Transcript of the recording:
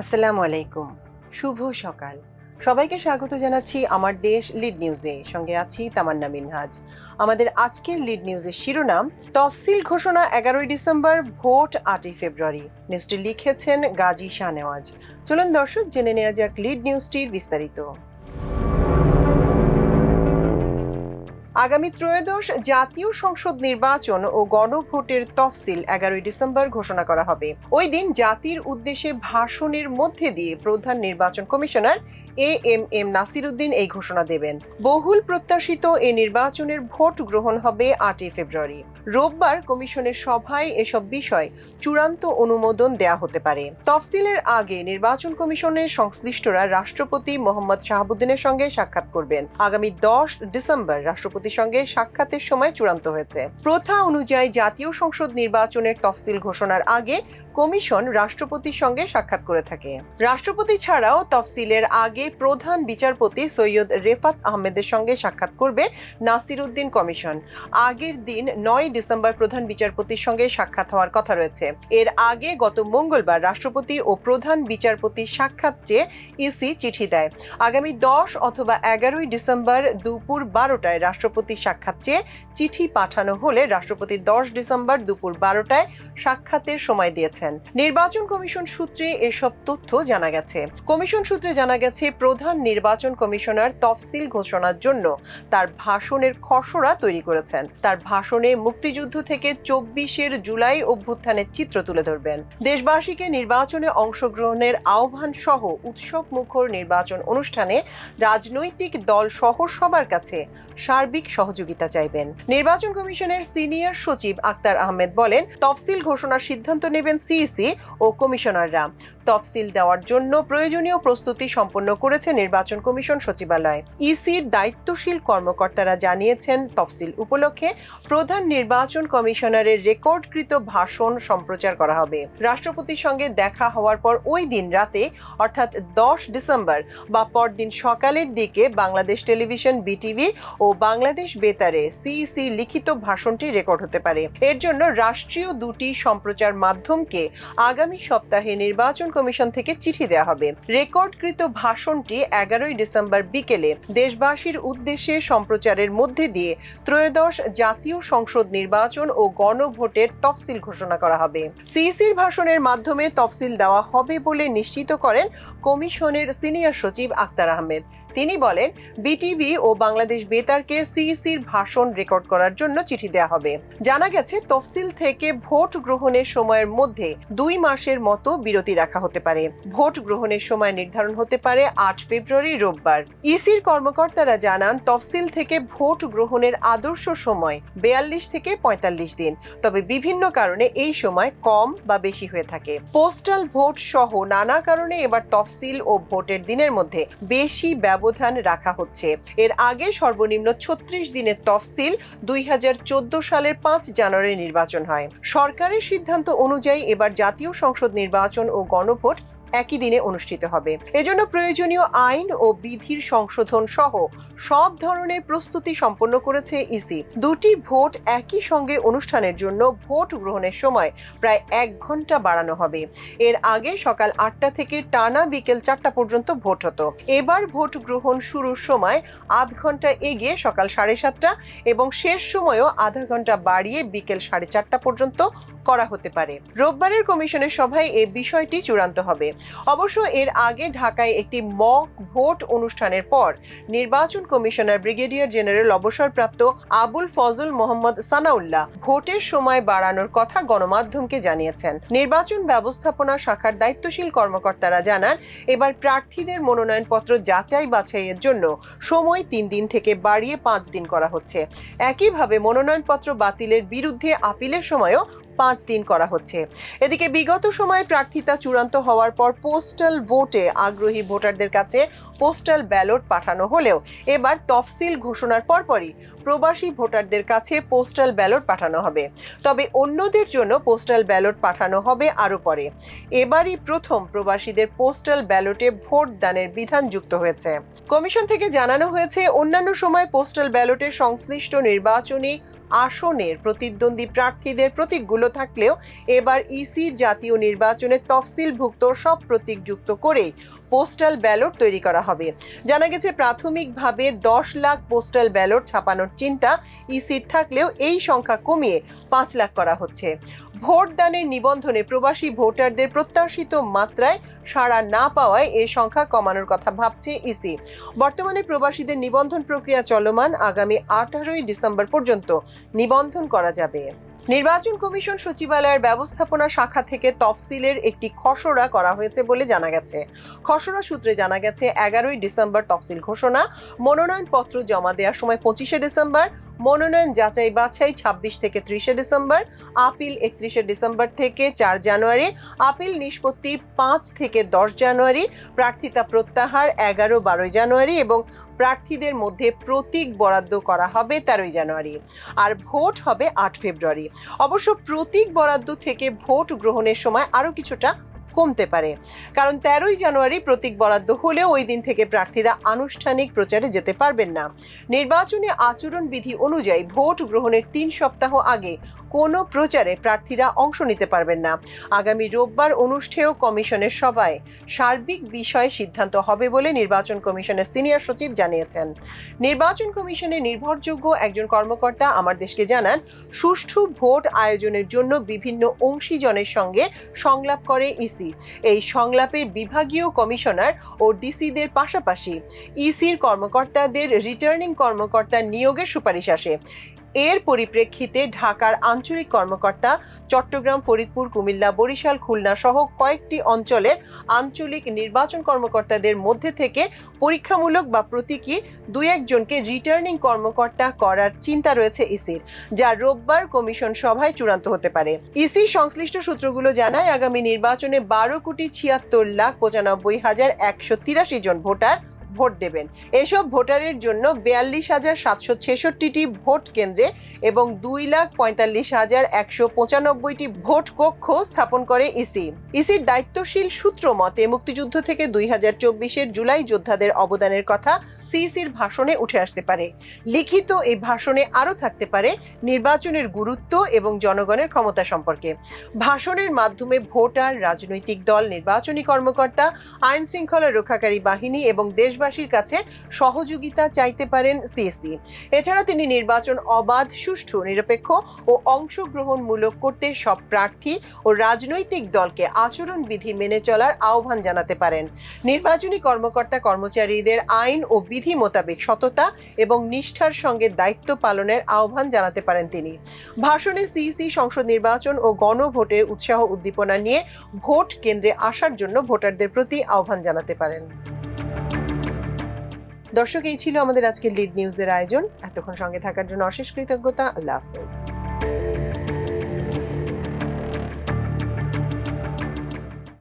আসসালামু আলাইকুম। শুভ সকাল। সবাইকে স্বাগত জানাচ্ছি আমার দেশ লিড নিউজে। সঙ্গে আছি তামান্না মিনহাজ। আমাদের আজকের লিড নিউজের শিরোনাম, তফসিল ঘোষণা এগারোই ডিসেম্বর, ভোট আটই ফেব্রুয়ারি। নিউজটি লিখেছেন গাজী শাহনেওয়াজ। চলুন দর্শক, জেনে নেওয়া যাক লিড নিউজটির বিস্তারিত। আগামী ত্রয়োদশ জাতীয় সংসদ নির্বাচন ও গণভোটের তফসিল এগারোই ডিসেম্বর ঘোষণা করা হবে। ওই দিন জাতির উদ্দেশ্যে ভাষণের মধ্যে দিয়ে প্রধান নির্বাচন commissioner A M M Nasiruddin এই ঘোষণা দেবেন। বহুল প্রত্যাশিত এই নির্বাচনের ভোট গ্রহণ হবে আটই ফেব্রুয়ারি। রোববার কমিশনের সভায় এসব বিষয় চূড়ান্ত অনুমোদন দেয়া হতে পারে। তফসিলের আগে নির্বাচন কমিশনের সংশ্লিষ্টরা রাষ্ট্রপতি মোহাম্মদ শাহাবুদ্দিনের সঙ্গে সাক্ষাৎ করবেন। আগামী দশ ডিসেম্বর রাষ্ট্রপতির সঙ্গে সাক্ষাতের সময় চূড়ান্ত হয়েছে। প্রথা অনুযায়ী জাতীয় সংসদ নির্বাচনের তফসিল ঘোষণার আগে কমিশন রাষ্ট্রপতির সঙ্গে সাক্ষাৎ করে থাকে। রাষ্ট্রপতি ছাড়াও তফসিলের আগে প্রধান বিচারপতি সৈয়দ রেফাত আহমেদের সঙ্গে সাক্ষাৎ করবে নাসির উদ্দিন কমিশন। আগের দিন নয় ডিসেম্বর প্রধান বিচারপতির সঙ্গে সাক্ষাৎ হওয়ার কথা রয়েছে। এর আগে গত মঙ্গলবার রাষ্ট্রপতি ও প্রধান বিচারপতি সাক্ষাৎ চেয়ে ইসি চিঠি দেয়। আগামী দশ অথবা এগারোই ডিসেম্বর দুপুর বারোটায় রাষ্ট্রপতি সাক্ষাৎ চেয়ে চিঠি পাঠানো হলে রাষ্ট্রপতি দশ ডিসেম্বর দুপুর বারোটায় সাক্ষাতের সময় দিয়েছেন। নির্বাচন কমিশন সূত্রে এসব তথ্য জানা গেছে। কমিশন সূত্রে জানা গেছে, প্রধান নির্বাচন কমিশনার তফসিল ঘোষণার জন্য তার ভাষণের খসড়া তৈরি করেছেন। তার ভাষণে মুক্তিযুদ্ধ থেকে চব্বিশের জুলাই অভ্যুত্থানের চিত্র তুলে ধরবেন। দেশবাসীকে নির্বাচনে অংশগ্রহণের আহ্বান সহ উৎসব মুখর নির্বাচন অনুষ্ঠানে রাজনৈতিক দল সহ সবার কাছে সার্বিক সহযোগিতা চাইবেন। নির্বাচন কমিশনের সিনিয়র সচিব আক্তার আহমেদ বলেন, তফসিল ঘোষণার সিদ্ধান্ত নেবেন সিইসি ও কমিশনাররা। তফসিল দেওয়ার জন্য প্রয়োজনীয় প্রস্তুতি সম্পন্ন করেছে নির্বাচন কমিশন সচিবালয়। ইসির দায়িত্বশীল কর্মকর্তারা জানিয়েছেন, তফসিল উপলক্ষে প্রধান নির্বাচন কমিশনারের রেকর্ডকৃত ভাষণ সম্প্রচার করা হবে। রাষ্ট্রপতির সঙ্গে দেখা হওয়ার পর ওই দিন রাতে, অর্থাৎ দশ ডিসেম্বর বা পরদিন সকালের দিকে বাংলাদেশ টেলিভিশন, বিটিভি ও বাংলাদেশ বেতারে সিইসি লিখিত ভাষণটি রেকর্ড হতে পারে। এর জন্য রাষ্ট্রীয় দুটি সম্প্রচার মাধ্যমকে আগামী সপ্তাহে নির্বাচন কমিশন থেকে চিঠি দেওয়া হবে। রেকর্ডকৃত ভাষণটি এগারোই ডিসেম্বর বিকেলে দেশবাসীর উদ্দেশ্যে সম্প্রচারের মধ্যে দিয়ে ত্রয়োদশ জাতীয় সংসদ নির্বাচন ও গণভোটের তফসিল ঘোষণা করা হবে। সিইসির ভাষণের মাধ্যমে তফসিল দেওয়া হবে বলে নিশ্চিত করেন কমিশনের সিনিয়র সচিব আক্তার আহমেদ। তিনি বলেন বিটিভি ও বাংলাদেশ বেতারকে সিইসির ভাষণ রেকর্ড করার জন্য চিঠি দেওয়া হবে। জানা গেছে, তফসিল থেকে ভোট গ্রহণের সময়ের মধ্যে দুই মাসের মতো বিরতি রাখা হতে পারে। ভোট গ্রহণের সময় নির্ধারণ হতে পারে আট ফেব্রুয়ারি, রোববার। ইসির কর্মকর্তারা জানান, তফসিল থেকে ভোট গ্রহণের আদর্শ সময় বেয়াল্লিশ থেকে পঁয়তাল্লিশ দিন। তবে বিভিন্ন কারণে এই সময় কম বা বেশি হয়ে থাকে। পোস্টাল ভোট সহ নানা কারণে এবার তফসিল ও ভোটের দিনের মধ্যে বেশি ব্যবধান রাখা হচ্ছে। এর আগে সর্বনিম্ন ছত্রিশ দিনের তফসিল দুই হাজার চোদ্দ সালের পাঁচ জানুয়ারি নির্বাচন হয়। সরকারের সিদ্ধান্ত অনুযায়ী এবার জাতীয় সংসদ নির্বাচন ও গণভোট একই দিনে অনুষ্ঠিত হবে। এজন্য প্রয়োজনীয় আইন ও বিধির সংশোধন সহ সব ধরনের প্রস্তুতি সম্পন্ন করেছে ইসি। দুটি ভোট একই সঙ্গে অনুষ্ঠানের জন্য ভোট গ্রহণের সময় প্রায় এক ঘণ্টা বাড়ানো হবে। এর আগে সকাল আটটা থেকে টানা বিকেল চারটা পর্যন্ত ভোট হতো। এবার ভোট গ্রহণ শুরুর সময় আধ ঘণ্টা এগিয়ে সকাল সাড়ে সাতটা এবং শেষ সময়ও আধা ঘণ্টা বাড়িয়ে বিকেল সাড়ে চারটা পর্যন্ত করা হতে পারে। রোববারের কমিশনের সভায় এ বিষয়টি চূড়ান্ত হবে। অবশ্য এর আগে ঢাকায় একটি মক ভোট অনুষ্ঠানের পর নির্বাচন কমিশনার ব্রিগেডিয়ার জেনারেল অবসরপ্রাপ্ত আবুল ফজল মোহাম্মদ সানাউল্লাহ ভোটের সময় বাড়ানোর কথা গণমাধ্যমকে জানিয়েছেন। নির্বাচন ব্যবস্থাপনা শাখার দায়িত্বশীল কর্মকর্তারা জানান, এবার প্রার্থীদের মনোনয়নপত্র যাচাই বাছাইয়ের জন্য সময় তিন দিন থেকে বাড়িয়ে পাঁচ দিন করা হচ্ছে। একইভাবে মনোনয়নপত্র বাতিলের বিরুদ্ধে আপিলের সময়ও পাঁচ দিন করা হচ্ছে। এদিকে বিগত সময়ে প্রার্থিতা চূড়ান্ত হওয়ার পর পোস্টাল ভোটে আগ্রহী ভোটারদের কাছে পোস্টাল ব্যালট পাঠানো হলেও এবার তফসিল ঘোষণার পরপরই প্রবাসী ভোটারদের কাছে পোস্টাল ব্যালট পাঠানো হবে। তবে অন্যদের জন্য পোস্টাল ব্যালট পাঠানো হবে আরও পরে। এবারই প্রথম প্রবাসীদের পোস্টাল ব্যালটে ভোট দানের বিধান যুক্ত হয়েছে। কমিশন থেকে জানানো হয়েছে, অন্যান্য সময় পোস্টাল ব্যালটে সংশ্লিষ্ট নির্বাচনী আসনের প্রতিদ্বন্দ্বী প্রার্থীদের প্রতীকগুলো থাকলেও এবার ইসির জাতীয় নির্বাচনে তফসিলভুক্ত সব প্রতীক যুক্ত করে পোস্টাল ব্যালট তৈরি করা হবে। জানা গেছে, প্রাথমিকভাবে দশ লাখ পোস্টাল ব্যালট ছাপানোর চিন্তা ইসির থাকলেও এই সংখ্যা কমিয়ে পাঁচ লাখ করা হচ্ছে। ভোটদানের নিবন্ধনে প্রবাসী ভোটারদের প্রত্যাশিত মাত্রায় সাড়া না পাওয়ায় এ সংখ্যা কমানোর কথা ভাবছে ইসি। বর্তমানে প্রবাসীদের নিবন্ধন প্রক্রিয়া চলমান। আগামী আঠারোই ডিসেম্বর পর্যন্ত নিবন্ধন করা যাবে। নির্বাচন কমিশন সচিবালয়ের ব্যবস্থাপনা শাখা থেকে তফসিলের একটি খসড়া করা হয়েছে বলে জানা গেছে। খসড়া সূত্রে জানা গেছে, এগারোই ডিসেম্বর তফসিল ঘোষণা, মনোনয়নপত্র জমা দেওয়ার সময় পঁচিশে ডিসেম্বর, মনোনয়ন যাচাই বাছাই ছাব্বিশ থেকে ত্রিশে ডিসেম্বর, আপিল একত্রিশে ডিসেম্বর থেকে চার জানুয়ারি, আপিল নিষ্পত্তি পাঁচ থেকে দশ জানুয়ারি, প্রার্থিতা প্রত্যাহার এগারো বারোই জানুয়ারি এবং প্রার্থীদের মধ্যে প্রতীক বরাদ্দ করা হবে তেরোই জানুয়ারি, আর ভোট হবে আট ফেব্রুয়ারি। অবশ্য প্রতীক বরাদ্দ থেকে ভোট গ্রহণের সময় আরও কিছুটা কমতে পারে। কারণ তেরোই জানুয়ারি প্রতীক বরাদ্দ হলেও ওই দিন থেকে প্রার্থীরা আনুষ্ঠানিক প্রচারে যেতে পারবেন না। নির্বাচনী আচরণ বিধি অনুযায়ী ভোট গ্রহণের তিন সপ্তাহ আগে কোনো প্রচারে প্রার্থীরা অংশ নিতে পারবেন না। আগামী রোববার অনুষ্ঠেয় কমিশনের সভায় সার্বিক বিষয়ে সিদ্ধান্ত হবে বলে নির্বাচন কমিশনের সিনিয়র সচিব জানিয়েছেন। নির্বাচন কমিশনের নির্ভরযোগ্য একজন কর্মকর্তা আমার দেশকে জানান, সুষ্ঠু ভোট আয়োজনের জন্য বিভিন্ন অংশীজনের সঙ্গে সংলাপ করে ইসি। এই সংলাপে বিভাগীয় কমিশনার ও ডিসিদের পাশাপাশি ইসির কর্মকর্তাদের রিটার্নিং কর্মকর্তা নিয়োগের সুপারিশ আসে। এর পরিপ্রেক্ষিতে ঢাকার আঞ্চলিক কর্মকর্তা চট্টগ্রাম, ফরিদপুর, কুমিল্লা, বরিশাল, খুলনা সহ কয়েকটি অঞ্চলের আঞ্চলিক নির্বাচন কর্মকর্তাদের মধ্যে থেকে পরীক্ষামূলক বা প্রতীকী দুই একজনকে রিটার্নিং কর্মকর্তা করার চিন্তা রয়েছে ইসির, যা রোববার কমিশন সভায় চূড়ান্ত হতে পারে। ইসি সংশ্লিষ্ট সূত্রগুলো জানায়, আগামী নির্বাচনে বারো কোটি ছিয়াত্তর লাখ পঁচানব্বই হাজার একশো তিরাশি জন ভোটার ভোট দেবেন। এসব ভোটারের জন্য বিয়াল্লিশ হাজার সাতশো ছেষট্টিটি ভোট কেন্দ্রে এবং দুই লাখ পঁয়তাল্লিশ হাজার একশো পঁচানব্বইটি ভোট কক্ষ স্থাপন করে ইসি। ইসির দায়িত্বশীল সূত্র মতে, মুক্তিযুদ্ধ থেকে দুই হাজার চব্বিশের জুলাই যোদ্ধাদের অবদানের কথা সিইসির ভাষণে উঠে আসতে পারে। লিখিত এই ভাষণে আরও থাকতে পারে নির্বাচনের গুরুত্ব এবং জনগণের ক্ষমতা সম্পর্কে। ভাষণের মাধ্যমে ভোটার, রাজনৈতিক দল, নির্বাচনী কর্মকর্তা আইন শৃঙ্খলা রক্ষাকারী বাহিনী এবং দেশবাসীর কাছে সহযোগিতা চাইতে পারেন সিএসি এছাড়া তিনি নির্বাচন অবাধ, সুষ্ঠু, নিরপেক্ষ ও অংশগ্রহণমূলক করতে সব প্রার্থী ও রাজনৈতিক দলকে আচরণবিধি মেনে চলার আহ্বান জানাতে পারেন। নির্বাচনী কর্মকর্তা কর্মচারীদের আইন ও বিধি মোতাবেক সততা এবং নিষ্ঠার সঙ্গে দায়িত্ব পালনের আহ্বান জানাতে পারেন তিনি। ভাষণে সিইসি সংসদ নির্বাচন ও গণভোটে উৎসাহ উদ্দীপনা নিয়ে ভোট কেন্দ্রে আসার জন্য ভোটারদের প্রতি আহ্বান জানাতে পারেন। দর্শক, এই ছিল আমাদের আজকের লিড নিউজের আয়োজন। এতক্ষণ সঙ্গে থাকার জন্য অশেষ কৃতজ্ঞতা। আল্লাহ হাফেজ।